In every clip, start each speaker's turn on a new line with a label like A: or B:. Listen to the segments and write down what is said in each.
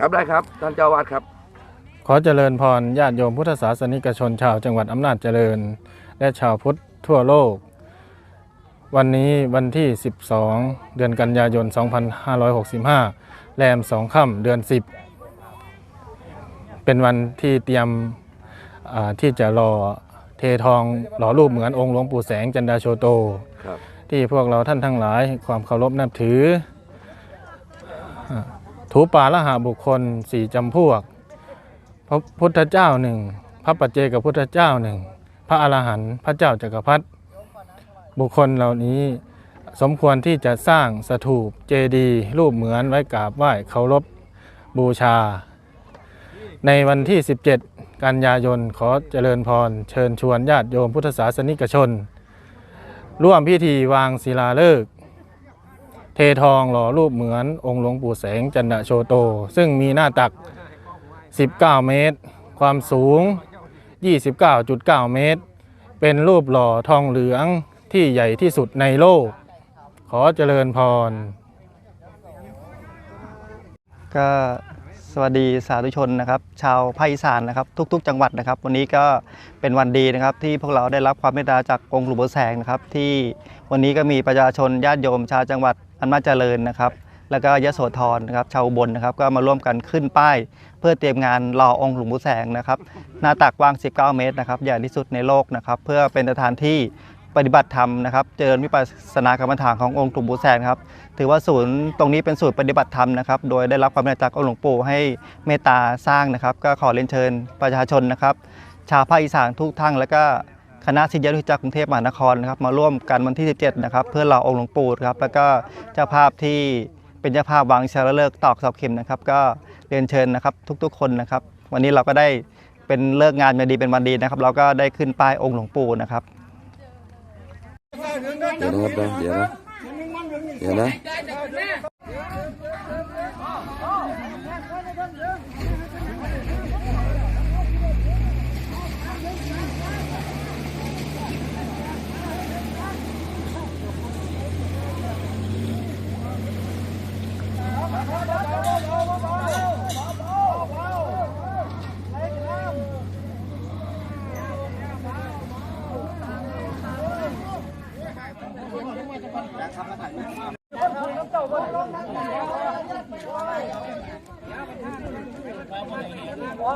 A: ครับได้ครับ ท่านเจ้าวาดครับ
B: ขอเจริญพรญาติโยมพุทธศาสนิกชนชาวจังหวัดอำนาจเจริญ และชาวพุทธทั่วโลก วันนี้วันที่ 12 เดือนกันยายน 2565 แรมสองค่ำเดือน 10 เป็นวันที่เตรียมอ่าที่จะรอเททองหล่อรูปเหมือนองค์หลวงปู่แสงจันดาโชโต
A: ครับ
B: ที่พวกเราท่านทั้งหลายให้ความเคารพนับถืออ่า ถูปาละหาบุคคลสี่จำพวก พระพุทธเจ้าหนึ่งพระปัจเจกพุทธเจ้าหนึ่งพระอรหันต์พระเจ้าจักรพรรดิบุคคลเหล่านี้สมควรที่จะสร้างสถูปเจดีย์รูปเหมือนไว้กราบไหว้เคารพบูชา ในวันที่ 17 กันยายนขอเจริญพร เชิญชวนญาติโยมพุทธศาสนิกชน ร่วมพิธีวางศิลาฤกษ์ ททองหล่อรูปเหมือนองค์หลวงปู่แสงจันทโชโต ซึ่งมีหน้าตัก 19 เมตร ความสูง 29.9 เมตร เป็นรูปหล่อทองเหลืองที่ใหญ่ที่สุดในโลก ขอเจริญพร
C: ก็สวัสดีสาธุชนนะครับชาวภาคอีสานนะครับทุก ๆ จังหวัดนะครับ วันนี้ก็เป็นวันดีนะครับที่พวกเราได้รับความเมตตาจากองค์หลวงปู่แสงนะครับที่วันนี้ก็มีประชาชนญาติโยมชาวจังหวัด อำนาเจริญนะครับ แล้วก็ยโสธรนะครับชาวอุบลนะครับ ก็มาร่วมกันขึ้นป้าย เพื่อเตรียมงานรอองค์หลวงปู่แสงนะครับ หน้าตักกว้าง 19 เมตรนะครับใหญ่ที่สุดในโลกนะครับ เพื่อเป็นสถานที่ปฏิบัติธรรมนะครับ เจริญวิปัสสนากรรมฐานขององค์หลวงปู่แสงครับ ถือว่าศูนย์ตรงนี้เป็นศูนย์ปฏิบัติธรรมนะครับ โดยได้รับความเมตตาจากองค์หลวงปู่ให้เมตตาสร้างนะครับ ก็ขอเรียนเชิญประชาชนนะครับ ชาวภาคอีสานทุกท่านแล้วก็ คณะศิษยานุศิษย์จากกรุงเทพมหานครนะครับมาร่วมกันวันที่ 17 นะครับ เพื่อรอองค์หลวงปู่ครับแล้วก็เจ้าภาพที่เป็นเจ้าภาพวางเชลเลิกษ์ตอกเสาเข็มนะครับ ก็เรียนเชิญนะครับทุกๆ คนนะครับ วันนี้เราก็ได้เป็นเลิกงานมาดีเป็นวันดีนะครับ เราก็ได้ขึ้นป้ายองค์หลวงปู่นะครับ
A: เดี๋ยวนะครับนะเดี๋ยวนะ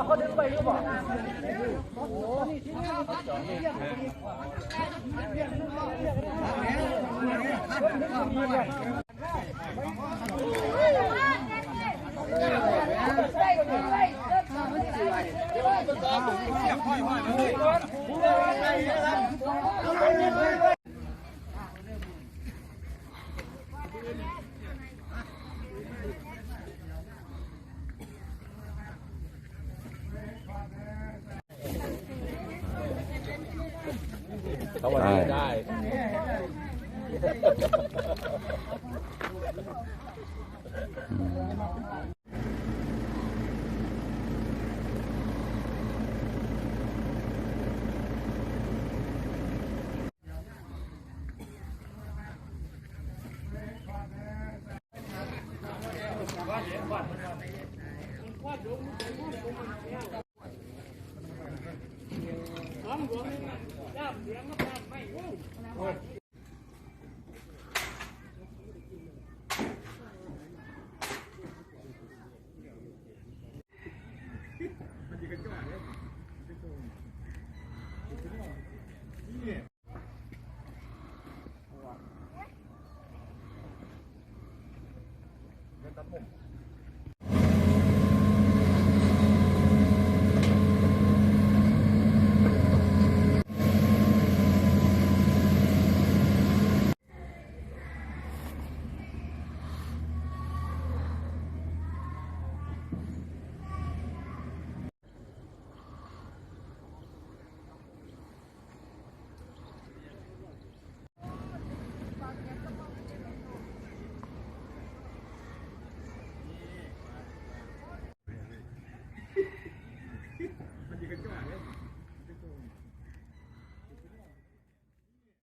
A: เขาดึงไปหรือเปล่าโอ้โหนี่ ยวนะได้
C: ครับผม